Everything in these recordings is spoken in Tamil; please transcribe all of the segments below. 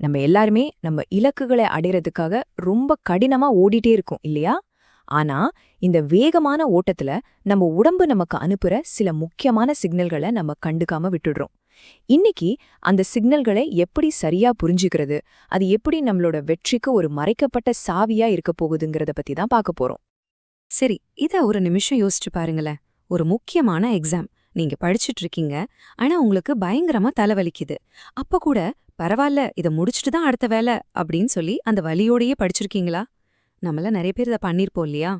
நம்ம எல்லாருமே நம்ம இலக்குகளை அடையறதுக்காக ரொம்ப கடினமா ஓடிட்டே இருக்கோம் இல்லையா? ஆனா இந்த வேகமான ஓட்டத்துல நம்ம உடம்பு நமக்கு அனுப்புற சில முக்கியமான சிக்னல்களை நம்ம கண்டுக்காம விட்டுடுறோம். இன்னைக்கு அந்த சிக்னல்களை எப்படி சரியா புரிஞ்சுக்கிறது அது எப்படி நம்மளோட வெற்றிக்கு ஒரு மறைக்கப்பட்ட சாவியா இருக்க போகுதுங்கிறத பத்தி தான் பார்க்க போறோம். சரி இத ஒரு நிமிஷம் யோசிச்சு பாருங்களேன். ஒரு முக்கியமான எக்ஸாம். நீங்க படிச்சுட்டு இருக்கீங்க. ஆனா உங்களுக்கு பயங்கரமா தலைவலிக்குது. அப்ப கூட பரவாயில்ல இத முடிச்சுட்டு தான் அடுத்த வேலை அப்படின்னு சொல்லி அந்த வலியோடையே படிச்சிருக்கீங்களா? நம்மள நிறைய பேர் இத பண்ணிருப்போம் இல்லையா?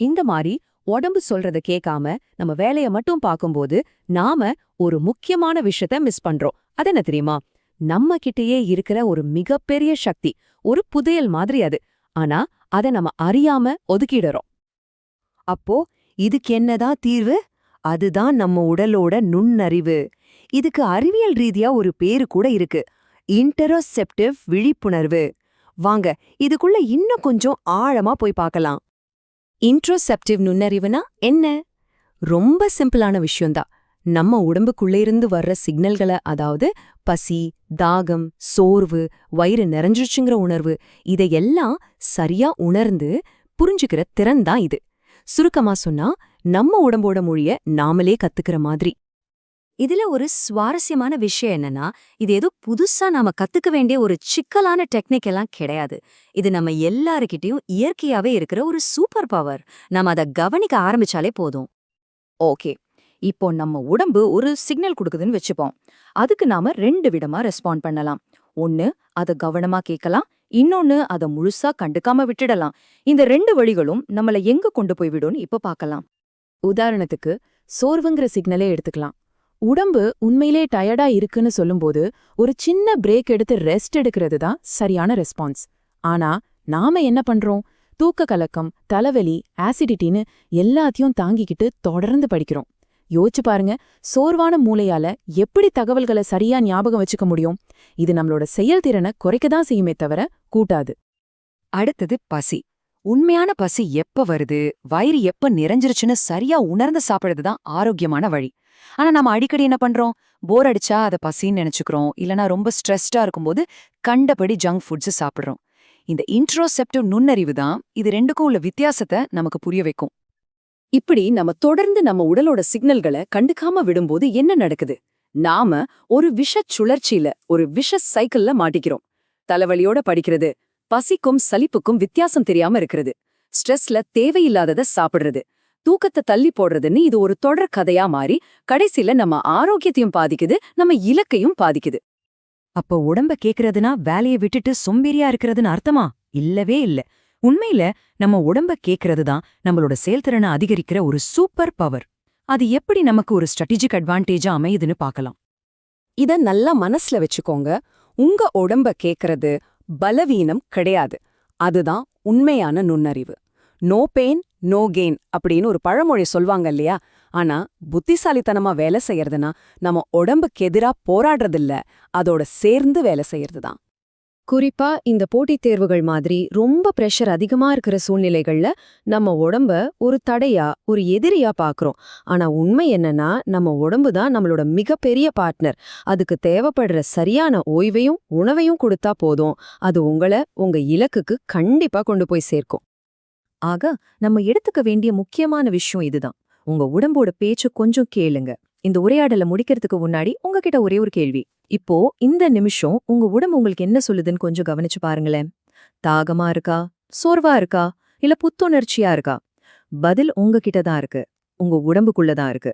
இந்த மாதிரி உடம்பு சொல்றத கேட்காம நம்ம வேலைய மட்டும் பார்க்கும்போது நாம ஒரு முக்கியமான விஷயத்த மிஸ் பண்றோம். அது என்ன தெரியுமா? நம்ம கிட்டேயே இருக்கிற ஒரு மிகப்பெரிய சக்தி ஒரு புதையல் மாதிரி அது. ஆனா அத நம்ம அறியாம ஒதுக்கிடுறோம். அப்போ இதுக்கு என்னதான் தீர்வு? அதுதான் நம்ம உடலோட நுண்ணறிவு. இதுக்கு அறிவியல் ரீதியா ஒரு பேரு கூட இருக்கு. இன்டரோசெப்டிவ் விழிப்புணர்வு. வாங்க இதுக்குள்ள இன்னும் கொஞ்சம் ஆழமா போய் பார்க்கலாம். இன்ட்ரோசெப்டிவ் நுண்ணறிவுனா என்ன? ரொம்ப சிம்பிளான விஷயம்தான். நம்ம உடம்புக்குள்ளே இருந்து வர்ற சிக்னல்களை அதாவது பசி தாகம் சோர்வு வயிறு நிறைஞ்சிருச்சுங்கிற உணர்வு இதையெல்லாம் சரியா உணர்ந்து புரிஞ்சுக்கிற திறன் தான் இது. சுருக்கமா சொன்னா நம்ம உடம்போட மொழிய நாமளே கத்துக்கிற மாதிரி. இதுல ஒரு சுவாரஸ்யமான விஷயம் என்னன்னா இது ஏதோ புதுசா நாம கத்துக்க வேண்டிய ஒரு சிக்கலான டெக்னிக் எல்லாம் கிடையாது. இது நம்ம எல்லாருக்கிட்டையும் இயற்கையாவே இருக்கிற ஒரு சூப்பர் பவர். நாம அதை கவனிக்க ஆரம்பிச்சாலே போதும். ஓகே. இப்போ நம்ம உடம்பு ஒரு சிக்னல் கொடுக்குதுன்னு வச்சுப்போம். அதுக்கு நாம ரெண்டு விதமா ரெஸ்பாண்ட் பண்ணலாம். ஒன்னு அத கவனமா கேட்கலாம். இன்னொன்னு அத முழுசா கண்டுக்காம விட்டுடலாம். இந்த ரெண்டு வழிகளும் நம்மள எங்க கொண்டு போய் விடும்னு இப்ப பார்க்கலாம். உதாரணத்துக்கு சோர்வுங்கிற சிக்னலே எடுத்துக்கலாம். உடம்பு உண்மையிலே டயர்டா இருக்குன்னு சொல்லும்போது ஒரு சின்ன பிரேக் எடுத்து ரெஸ்ட் எடுக்கிறது தான் சரியான ரெஸ்பான்ஸ் ஆனா நாம என்ன பண்றோம்? தூக்க கலக்கம் தலைவலி ஆசிடிட்டின்னு எல்லாத்தையும் தாங்கிக்கிட்டு தொடர்ந்து படிக்கிறோம். யோசிச்சு பாருங்க சோர்வான மூளையால எப்படி தகவல்களை சரியா ஞாபகம் வச்சுக்க முடியும்? இது நம்மளோட செயல்திறனை குறைக்க தான் செய்யுமே தவிர கூட்டாது. அடுத்தது பசி. உண்மையான பசி எப்ப வருது? வயிறு எப்ப நிறைஞ்சிருச்சுன்னு சரியா உணர்ந்து சாப்பிடுறது தான் ஆரோக்கியமான வழி. ஆனா நம்ம அடிக்கடி என்ன பண்றோம்? போர் அடிச்சா அதை பசின்னு நினைச்சுக்கிறோம். இல்லனா ரொம்ப ஸ்ட்ரெஸ்டா இருக்கும்போது கண்டபடி ஜங்க் ஃபுட்ஸ் சாப்பிடுறோம். இந்த இன்ட்ரோசெப்டிவ் நுண்ணறிவு தான் இது ரெண்டுக்கும் உள்ள வித்தியாசத்தை நமக்கு புரிய வைக்கும். இப்படி நம்ம தொடர்ந்து நம்ம உடலோட சிக்னல்களை கண்டுக்காம விடும்போது என்ன நடக்குது? நாம ஒரு விஷ சுழற்சியில ஒரு விஷ சைக்கிள்ல மாட்டிக்கிறோம். தலைவலியோட படிக்கிறது பசிக்கும் சலிப்புக்கும் வித்தியாசம் தெரியாம இருக்கிறது. ஸ்ட்ரெஸ்ல தேவையில்லாதத சாப்பிடுறது. தூக்கத்தை தள்ளி போடுறதுன்னு இது ஒரு தொடர் கதையா மாறி கடைசியில நம்ம ஆரோக்கியத்தையும் பாதிக்குது நம்ம இலக்கையும் பாதிக்குது. அப்ப உடம்ப கேக்குறதுனா வேலையை விட்டுட்டு சொம்பேறியா இருக்கிறதுன்னு அர்த்தமா? இல்லவே இல்ல. உண்மையில நம்ம உடம்ப கேக்குறது தான் நம்மளோட செயல்திறனை அதிகரிக்கிற ஒரு சூப்பர் பவர் அது எப்படி நமக்கு ஒரு ஸ்ட்ராட்டஜிக் அட்வான்டேஜா அமையுதுன்னு பார்க்கலாம். இத நல்லா மனசுல வச்சுக்கோங்க. உங்க உடம்ப கேக்குறது பலவீனம் கிடையாது. அதுதான் உண்மையான நுண்ணறிவு. நோ பெயின் நோ கெயின் அப்படின்னு ஒரு பழமொழி சொல்வாங்க இல்லையா? ஆனா புத்திசாலித்தனமா வேலை செய்யறதுனா நம்ம உடம்புக்கு எதிரா போராடுறதில்ல. அதோட சேர்ந்து வேலை செய்யறது தான் குறிப்பா இந்த போட்டித் தேர்வுகள் மாதிரி ரொம்ப பிரஷர் அதிகமா இருக்கிற சூழ்நிலைகள்ல நம்ம உடம்ப ஒரு தடையா ஒரு எதிரியா பாக்குறோம். ஆனா உண்மை என்னன்னா நம்ம உடம்பு தான் நம்மளோட மிகப்பெரிய பார்ட்னர் அதுக்கு தேவைப்படுற சரியான ஓய்வையும் உணவையும் கொடுத்தா போதும். அது உங்களை உங்க இலக்குக்கு கண்டிப்பா கொண்டு போய் சேர்க்கும். ஆக நம்ம எடுத்துக்க வேண்டிய முக்கியமான விஷயம் இதுதான். உங்க உடம்போட பேச்சு கொஞ்சம் கேளுங்க. இந்த உரையாடலை முடிக்கிறதுக்கு முன்னாடி உங்ககிட்ட ஒரே ஒரு கேள்வி. இப்போ இந்த நிமிஷம் உங்க உடம்பு உங்களுக்கு என்ன சொல்லுதுன்னு கொஞ்சம் கவனிச்சு பாருங்களேன். தாகமா இருக்கா? சோர்வா இருக்கா? இல்ல புத்துணர்ச்சியா இருக்கா? பதில் உங்ககிட்ட தான் இருக்கு. உங்க உடம்புக்குள்ள தான் இருக்கு.